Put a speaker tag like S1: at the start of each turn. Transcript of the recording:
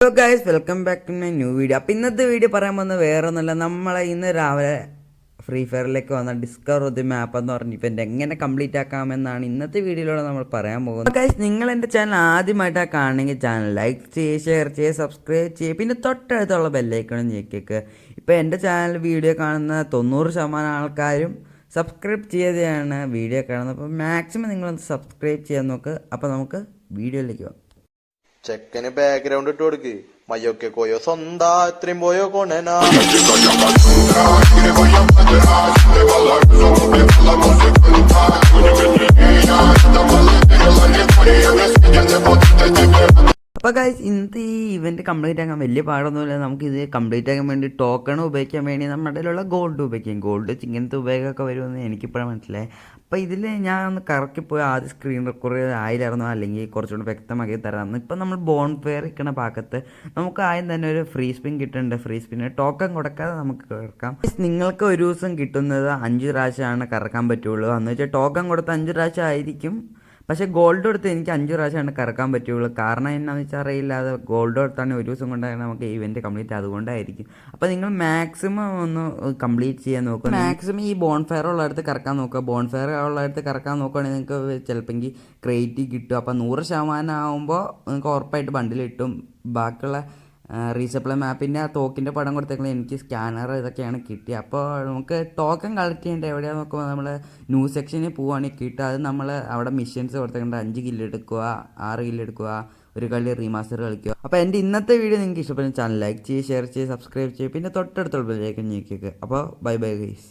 S1: Hello guys welcome back to my new video അപ്പോൾ ഇന്നത്തെ video പറയാൻ പോകുന്നത് വേറെ ഒന്നുമല്ല നമ്മളെ ഇന്ന് രാവിലെ ഫ്രീ ഫയറിലേക്ക് വന്ന ഡിസ്കവർ ദി മാപ്പ് എന്ന് പറഞ്ഞ ഇവന്റ് എങ്ങനെ കംപ്ലീറ്റ് ആക്കാമെന്നാണ് ഇന്നത്തെ വീഡിയോയിലൂടെ നമ്മൾ പറയാൻ പോകുന്നത്. ഗൈസ് നിങ്ങൾ എന്റെ ചാനൽ ആദ്യമായിട്ടാണ് കാണണമെങ്കിൽ ചാനൽ ലൈക്ക് ചെയ്യുക ഷെയർ ചെയ്യുക സബ്സ്ക്രൈബ് ചെയ്യുക പിന്നെ തൊട്ടടുത്തുള്ള ബെല്ലൈക്കണം ഞെക്കിക്ക് ഇപ്പോൾ എന്റെ ചാനൽ വീഡിയോ കാണുന്ന തൊണ്ണൂറ് ശതമാനം ആൾക്കാരും സബ്സ്ക്രൈബ് ചെയ്തെയാണ് വീഡിയോ കാണുന്നത്. അപ്പോൾ മാക്സിമം നിങ്ങളൊന്ന് സബ്സ്ക്രൈബ് ചെയ്യാൻ നോക്ക്. അപ്പോൾ നമുക്ക് വീഡിയോയിലേക്ക് പോകാം
S2: ചെക്കന് ബാക്ക്ഗ്രൗണ്ട് ഇട്ട് കൊടുക്ക്. മയ്യൊക്കെ കോയോ? സ്വന്താ ഇത്രയും പോയോ കൊണനാ.
S1: അപ്പോൾ ഗൈസ് ഇന്നത്തെ ഈ ഇവന്റ് കംപ്ലീറ്റ് ആക്കാൻ വലിയ പാടൊന്നുമില്ല. നമുക്ക് ഇത് കംപ്ലീറ്റ് ആക്കാൻ വേണ്ടി ടോക്കൺ ഉപയോഗിക്കാൻ വേണ്ടി നമ്മുടെ ഇടയിലുള്ള ഗോൾഡ് ഉപയോഗിക്കും. ഗോൾഡ് ഇങ്ങനത്തെ ഉപയോഗമൊക്കെ വരുമെന്ന് എനിക്കിപ്പോഴും മനസ്സിലായി അപ്പോൾ ഇതിൽ ഞാൻ ഒന്ന് കറക്കിപ്പോയി ആദ്യം സ്ക്രീൻ റെക്കോർഡ് ആയില്ലായിരുന്നു അല്ലെങ്കിൽ കുറച്ചുകൂടി വ്യക്തമാക്കി തരാമെന്ന് ഇപ്പം നമ്മൾ ബോൺ ഫെയർ ഇരിക്കുന്ന ഭാഗത്ത് നമുക്ക് ആദ്യം തന്നെ ഒരു ഫ്രീ സ്പിൻ കിട്ടുന്നുണ്ട്. ഫ്രീ സ്പിന് ടോക്കൺ കൊടുക്കാതെ നമുക്ക് കറക്കാം. നിങ്ങൾക്ക് ഒരു ദിവസം കിട്ടുന്നത് അഞ്ച് പ്രാവശ്യമാണ് കറക്കാൻ പറ്റുള്ളൂ. എന്ന് വെച്ചാൽ ടോക്കൺ കൊടുത്ത അഞ്ച് പ്രാവശ്യം ആയിരിക്കും. പക്ഷേ ഗോൾഡ് കൊടുത്ത് എനിക്ക് അഞ്ച് പ്രാവശ്യമാണ് കറക്കാൻ പറ്റുള്ളൂ. കാരണം എന്നാന്ന് വെച്ചാൽ അറിയില്ല അത് ഗോൾഡ് കൊടുത്താണ് ഒരു ദിവസം കൊണ്ടാണ് നമുക്ക് ഇവന്റ് കംപ്ലീറ്റ് അതുകൊണ്ടായിരിക്കും. അപ്പോൾ നിങ്ങൾ മാക്സിമം ഒന്ന് കംപ്ലീറ്റ് ചെയ്യാൻ നോക്കുക മാക്സിമം ഈ ബോൺ ഉള്ള അടുത്ത് കറക്കാൻ നോക്കുക. ബോൺ ഉള്ള അടുത്ത് കറക്കാൻ നോക്കുകയാണെങ്കിൽ നിങ്ങൾക്ക് ചിലപ്പോൾ ക്രേറ്റ് കിട്ടും. അപ്പോൾ നൂറ് ശതമാനം ആകുമ്പോൾ നിങ്ങൾക്ക് ഉറപ്പായിട്ട് ബണ്ടിൽ കിട്ടും. ബാക്കിയുള്ള റീസപ്ലൈ മാപ്പിന്റെ ആ തോക്കിന്റെ പടം കൊടുത്തേക്കുന്നത് എനിക്ക് സ്കാനർ ഇതൊക്കെയാണ് കിട്ടിയത് അപ്പോൾ നമുക്ക് ടോക്കൺ കളക്ട് ചെയ്യേണ്ട എവിടെയാണെന്ന് നോക്കുമ്പോൾ നമ്മൾ ന്യൂസ് സെക്ഷനിൽ പോവുകയാണെങ്കിൽ കിട്ടുക. അത് നമ്മൾ അവിടെ മിഷൻസ് കൊടുത്തേക്കേണ്ട. അഞ്ച് കില്ല് എടുക്കുക ആറ് കില്ല് എടുക്കുക ഒരു കളി റീമാസ്റ്റർ കളിക്കുക. അപ്പോൾ എന്റെ ഇന്നത്തെ വീഡിയോ നിങ്ങൾക്ക് ഇഷ്ടപ്പെടുന്ന ചാനൽ ലൈക്ക് ചെയ്യുക ഷെയർ ചെയ്യുക സബ്സ്ക്രൈബ് ചെയ്യുക. പിന്നെ തൊട്ടടുത്തുള്ള ബെല്ലേക്ക് ഞെക്കിക്കുക അപ്പോൾ ബൈ ബൈ ഗൈസ്